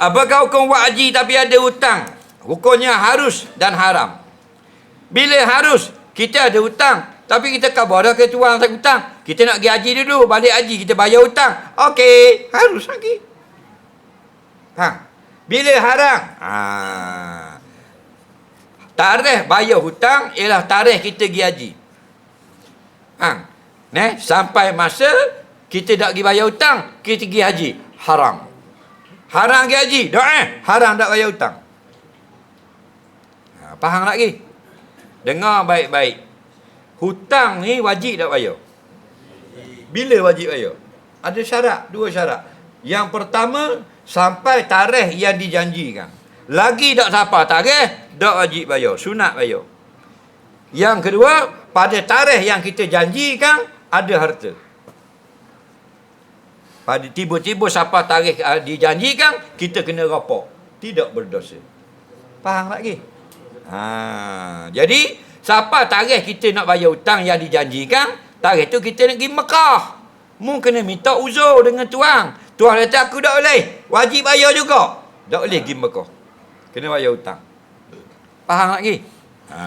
Apakah hukum haji tapi ada hutang? Hukumnya harus dan haram. Bila harus, kita ada hutang. Tapi kita khabar dah ke tuan tak hutang. Kita nak pergi haji dulu. Balik haji, kita bayar hutang. Okey, harus lagi. Ha. Bila haram? Ha. Tarikh bayar hutang ialah tarikh kita pergi haji. Ha. Ne, sampai masa kita tak pergi bayar hutang, kita pergi haji. Haram. Haram pergi haji. Tak eh? Haram tak bayar hutang. Ha, faham lagi? Dengar baik-baik. Hutang ni wajib tak bayar? Bila wajib bayar? Ada syarat, dua syarat. Yang pertama, sampai tarikh yang dijanjikan. Lagi tak sampai tarikh, tak wajib bayar. Sunat bayar. Yang kedua, pada tarikh yang kita janjikan, ada harta. Ah, pada tiba-tiba siapa tarikh uh, dijanjikan kita kena rapor. Tidak berdosa. Faham tak ke ha jadi siapa tarikh kita nak bayar hutang yang dijanjikan tarikh tu kita nak pergi Mekah. Mu kena minta uzur dengan tuan. Tuan kata aku tak boleh. Wajib bayar juga. Tak boleh pergi Mekah. Kena bayar hutang. Faham tak ha.